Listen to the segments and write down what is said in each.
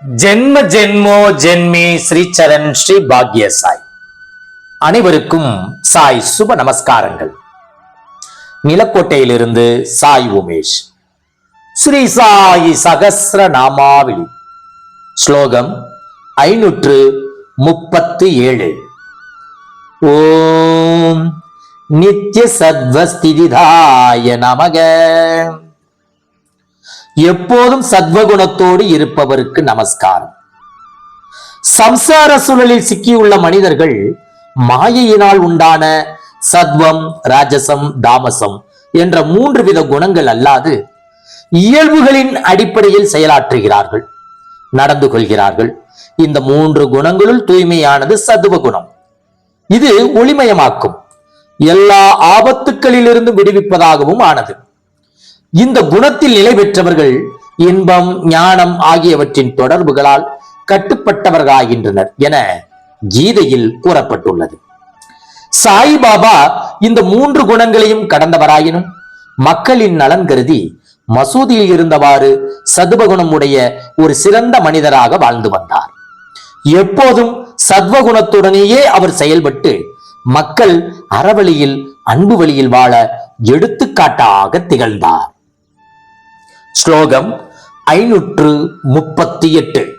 ஜென்ம ஜென்மோ ஜென்மி ஸ்ரீ சரண் ஸ்ரீ பாக்ய சாய் அனைவருக்கும் சாய் சுப நமஸ்காரங்கள். நிலக்கோட்டையிலிருந்து சாய் உமேஷ். ஸ்ரீ சாயி சகசிர நாமாவளி. ஸ்லோகம் ஐநூற்று முப்பத்து ஏழு ஓம் நித்ய சத்வஸ்திதிதாய நமக. எப்போதும் சத்வகுணத்தோடு இருப்பவருக்கு நமஸ்காரம். சம்சார சூழலில் சிக்கியுள்ள மனிதர்கள் மாயையினால் உண்டான சத்வம் ராஜசம் தாமசம் என்ற மூன்று வித குணங்கள் அல்லாது இயல்புகளின் அடிப்படையில் செயலாற்றுகிறார்கள் நடந்து கொள்கிறார்கள். இந்த மூன்று குணங்களுள் தூய்மையானது சத்துவ குணம் இது ஒளிமயமாக்கும் எல்லா ஆபத்துக்களிலிருந்து விடுவிப்பதாகவும் ஆனது. இந்த குணத்தில் நிலை பெற்றவர்கள் இன்பம் ஞானம் ஆகியவற்றின் தொடர்புகளால் கட்டுப்பட்டவர்களாகின்றனர் என கீதையில் கூறப்பட்டுள்ளது. சாய்பாபா இந்த மூன்று குணங்களையும் கடந்தவராயினும் மக்களின் நலன் கருதி மசூதியில் இருந்தவாறு சதுபகுணம் உடைய ஒரு சிறந்த மனிதராக வாழ்ந்து வந்தார். எப்போதும் சத்வகுணத்துடனேயே அவர் செயல்பட்டு மக்கள் அறவழியில் அன்பு வழியில் வாழ எடுத்துக்காட்டாக திகழ்ந்தார். ஸ்லோகம் ஐநூற்று முப்பத்தி எட்டு.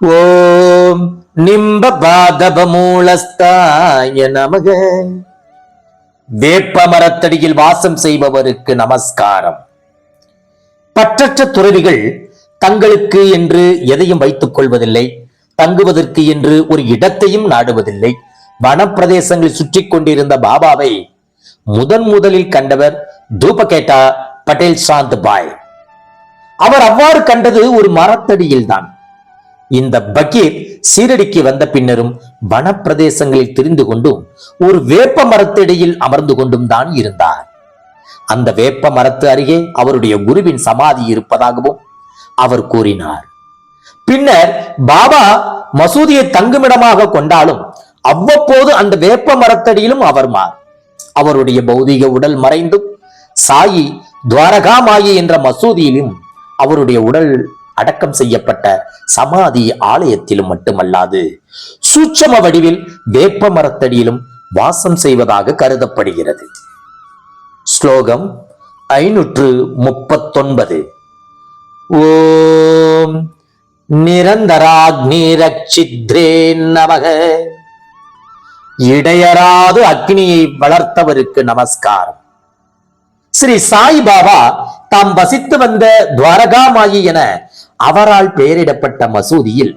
ஓம் நிம்ப பாதப மூலஸ்தாய நமக. வேப்ப மரத்தடியில் வாசம் செய்பவருக்கு நமஸ்காரம். பற்றற்ற துறவிகள் தங்களுக்கு என்று எதையும் வைத்துக் கொள்வதில்லை தங்குவதற்கு என்று ஒரு இடத்தையும் நாடுவதில்லை. வனப்பிரதேசங்களில் சுற்றி கொண்டிருந்த பாபாவை முதன் முதலில் கண்டவர் தூபகேட்டா பட்டேல் சாந்த் பாய். அவர் அவ்வாறு கண்டது ஒரு மரத்தடியில் தான் இந்த பகீர் சீரடிக்கு வந்த பின்னரும் வனப்பிரதேசங்களில் திரிந்து கொண்டும் ஒரு வேப்ப மரத்தடியில் அமர்ந்து கொண்டும் தான் இருந்தார். அந்த வேப்ப மரத்து அருகே அவருடைய குருவின் சமாதி இருப்பதாகவும் அவர் கூறினார். பின்னர் பாபா மசூதியை தங்குமிடமாக கொண்டாலும் அவ்வப்போது அந்த வேப்ப மரத்தடியிலும் அவர்மார் அவருடைய பௌதிக உடல் மறைந்தும் சாயி துவாரகாமாயி என்ற மசூதியிலும் அவருடைய உடல் அடக்கம் செய்யப்பட்ட சமாதி ஆலயத்திலும் மட்டுமல்லாது சூட்சம வடிவில் வேப்ப மரத்தடியிலும் வாசம் செய்வதாக கருதப்படுகிறது. ஸ்லோகம் ஐநூற்று முப்பத்தொன்பது. ஓம் நிரந்தராக்னிரச்சித்ரே நமக. இடையராது அக்னியை வளர்த்தவருக்கு நமஸ்காரம். ஸ்ரீ சாய்பாபா தாம் வசித்து வந்த துவாரகாமாயி என அவரால் பெயரிடப்பட்ட மசூதியில்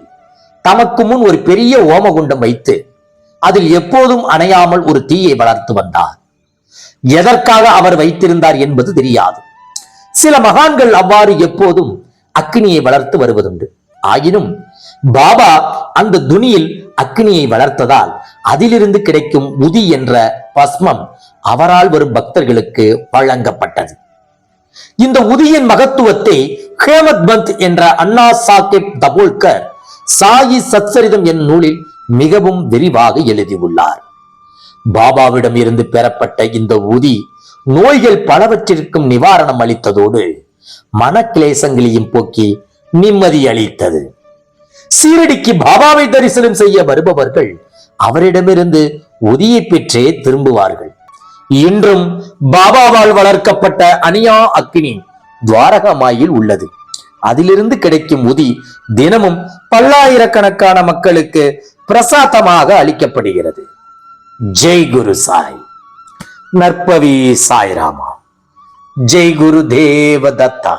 தமக்கு முன் ஒரு பெரிய ஓமகுண்டம் வைத்து அதில் எப்போதும் அணையாமல் ஒரு தீயை வளர்த்து வந்தார். எதற்காக அவர் வைத்திருந்தார் என்பது தெரியாது. சில மகான்கள் அவ்வாறு எப்போதும் அக்னியை வளர்த்து வருவதுண்டு. ஆயினும் பாபா அந்த துணியில் அக்னியை வளர்த்ததால் அதிலிருந்து கிடைக்கும் உதி என்ற பஸ்மம் அவரால் வரும் பக்தர்களுக்கு வழங்கப்பட்டது. இந்த உதியின் மகத்துவத்தை ஹேமத் பந்த் என்ற அண்ணா சாஹிப் தபோல்கர் சாயி சச்சரிதம் என் நூலில் மிகவும் விரிவாக எழுதியுள்ளார். பாபாவிடம் இருந்து பெறப்பட்ட இந்த உதி நோய்கள் பலவற்றிற்கும் நிவாரணம் அளித்ததோடு மனக்கிளேசங்களையும் போக்கி நிம்மதி அளித்தது. சீரடிக்கு பாபாவை தரிசனம் செய்ய வருபவர்கள் அவரிடமிருந்து உதியை பெற்றே திரும்புவார்கள். இன்றும் பாபாவால் வளர்க்கப்பட்ட அனியா அக்னி துவாரகமாயில் உள்ளது. அதிலிருந்து கிடைக்கும் உதி தினமும் பல்லாயிரக்கணக்கான மக்களுக்கு பிரசாதமாக அளிக்கப்படுகிறது. ஜெய் குரு சாய். நற்பவி சாய்ராமா. ஜெய் குரு தேவ தத்தா.